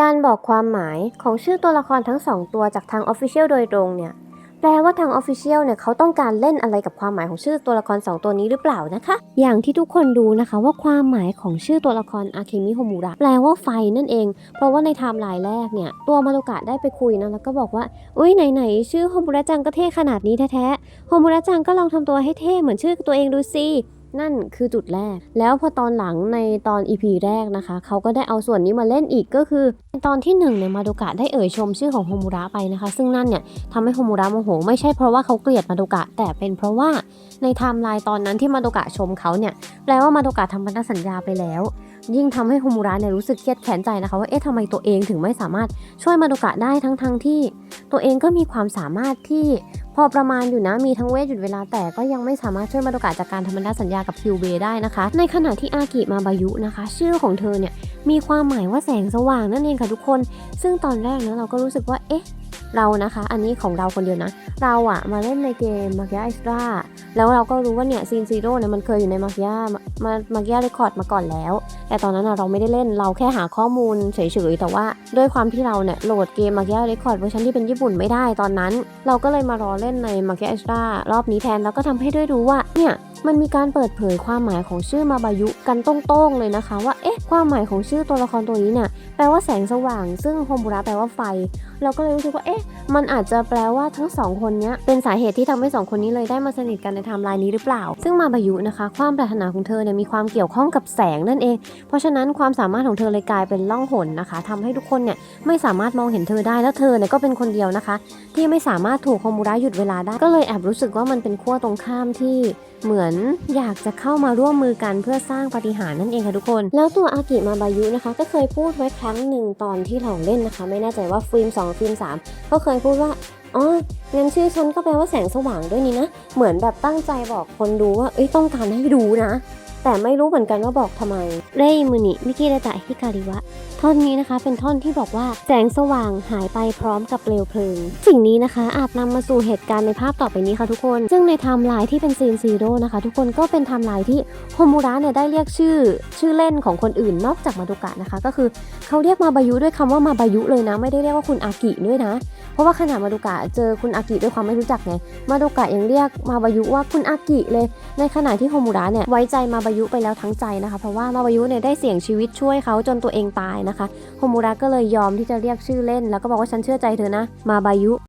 การบอกความหมายของชื่อตัวละครทั้งสองตัวจากทาง Official โดยตรงเนี่ย แปลว่าทาง Official เนี่ยเขาต้องการเล่นอะไรกับความหมายของชื่อตัวละคร 2 ตัวนี้หรือเปล่านะคะ อย่างที่ทุกคนดูนะคะว่าความหมายของชื่อตัวละครอาเคมิโฮมุระแปลว่าไฟนั่นเอง เพราะว่าในไทม์ไลน์แรกเนี่ย ตัวมารุกะได้ไปคุยนะแล้วก็บอกว่าอุ้ยไหนๆชื่อโฮมุระจังก็เท่ขนาดนี้แท้ๆโฮมุระจังก็ลองทำตัวให้เท่เหมือนชื่อตัวเองดูสิ นั่นคือจุดแรก แล้วพอตอนหลังในตอน EP แรกนะคะ เขาก็ได้เอาส่วนนี้มาเล่นอีกก็คือในตอนที่หนึ่งเนี่ยมาโดกะได้เอ่ยชมชื่อของโฮมุระไปนะคะ ซึ่งนั่นเนี่ยทำให้โฮมุระโมโห ไม่ใช่เพราะว่าเขาเกลียดมาโดกะ แต่เป็นเพราะว่าในไทม์ไลน์ตอนนั้นที่มาโดกะชมเขาเนี่ยแปลว่ามาโดกะทำพันธสัญญาไปแล้ว ยิ่งทำให้โฮมุระเนี่ยรู้สึกเครียดแค้นใจนะคะว่าเอ๊ะทำไมตัวเองถึงไม่สามารถช่วยมาโดกะได้ทั้งๆทที่ ตัวเองก็มีความสามารถที่ พอประมาณอยู่นะมีทั้งเวทหยุดเวลาแต่ก็ยังไม่สามารถช่วยมาโดกะจากการทำพันธสัญญากับคิวเบได้นะคะ ในขณะที่อากิมาบายุนะคะ ชื่อของเธอเนี่ยมีความหมายว่าแสงสว่างนั่นเองค่ะทุกคน ซึ่งตอนแรกนะเราก็รู้สึกว่าเอ๊ะ เรานะคะ อันนี้ของเราคนเดียวนะ เราอะมาเล่นในเกมมา g ก a อิสตราแล้วเราก็รู้ว่าเนี่ยซีนซีโร่เนี่ยมันเคยอยู่ในมา g ก a มามา g ก a เรคคอร์ดมาก่อนแล้ว แต่ตอนนั้นอะเราไม่ได้เล่นเราแค่หาข้อมูลเฉยๆแต่ว่าด้วยความที่เราเนี่ยโหลดเกมมา g ก a เรคคอร์ดเวอร์ชันที่เป็นญี่ปุ่นไม่ได้ตอนนั้น เราก็เลยมารอเล่นในมา g ก a อิสตรารอบนี้แทนแล้วก็ทำให้ได้รู้ว่าเนี่ย มันมีการเปิดเผยความหมายของชื่อมาบายุกันตรงๆเลยนะคะ ว่าเอ๊ะความหมายของชื่อตัวละครตัวนี้เนี่ยแปลว่าแสงสว่าง ซึ่งโฮมุระแปลว่าไฟ เราก็เลยรู้สึกว่าเอ๊ะมันอาจจะแปลว่าทั้งสองคนเนี้ยเป็นสาเหตุที่ทำให้สองคนนี้เลยได้มาสนิทกันในไทม์ไลน์นี้หรือเปล่า ซึ่งมาบายุนะคะ ความปรารถนาของเธอเนี่ยมีความเกี่ยวข้องกับแสงนั่นเอง เพราะฉะนั้นความสามารถของเธอเลยกลายเป็นล่องหนนะคะทำให้ทุกคนเนี่ยไม่สามารถมองเห็นเธอได้แล้วเธอเนี่ยก็เป็นคนเดียวนะคะ ที่ไม่สามารถถูกโฮมุระหยุดเวลาได้ก็เลยแอบรู้สึกว่ามันเป็นขั้วตรงข้ามที่เหมือนอยากจะเข้ามาร่วมมือกันเพื่อสร้างปาฏิหารนั่นเองค่ะทุกคน แล้วตัวอากิมาบายุนะคะ ก็เคยพูดไว้ครั้งหนึ่งตอนที่เราเล่นนะคะ ไม่แน่ใจว่าฟิล์ม2ฟิล์ม3ก็เคยพูดว่าอ๋องั้นชื่อฉันก็แปลว่าแสงสว่างด้วยนี่นะ เหมือนแบบตั้งใจบอกคนดูว่า เอ้ยต้องการให้ดูนะ แต่ไม่รู้เหมือนกันว่าบอกทำไมเรยมุนิมิกิเรตะฮิการิวะท่อนนี้นะคะเป็นท่อนที่บอกว่าแสงสว่างหายไปพร้อมกับเปลวเพลิง สิ่งนี้นะคะอาจนำมาสู่เหตุการณ์ในภาพต่อไปนี้ค่ะทุกคน ซึ่งในไทม์ไลน์ที่เป็นซีนซีโร่นะคะ ทุกคนก็เป็นไทม์ไลน์ที่โฮมูระเนี่ยได้เรียกชื่อ ชื่อเล่นของคนอื่นนอกจากมาดุกะนะคะ ก็คือเขาเรียกมาบายุด้วยคำว่ามาบายุเลยนะ ไม่ได้เรียกว่าคุณอากิด้วยนะ เพราะว่าขนาดมาดุกะเจอคุณอากิด้วยความไม่รู้จักไงมาดุกะยังเรียกมาบายุว่าคุณอากิเลย ในขณะที่โฮมูระเนี่ยไว้ใจมาบายุไปแล้วทั้งใจนะคะ เพราะว่ามาบายุเนี่ยได้เสี่ยงชีวิตช่วยเขาจนตัวเองตายนะคะโฮมูระก็เลยยอมที่จะเรียกชื่อเล่น แล้วก็บอกว่าฉันเชื่อใจเธอนะ มาบายุ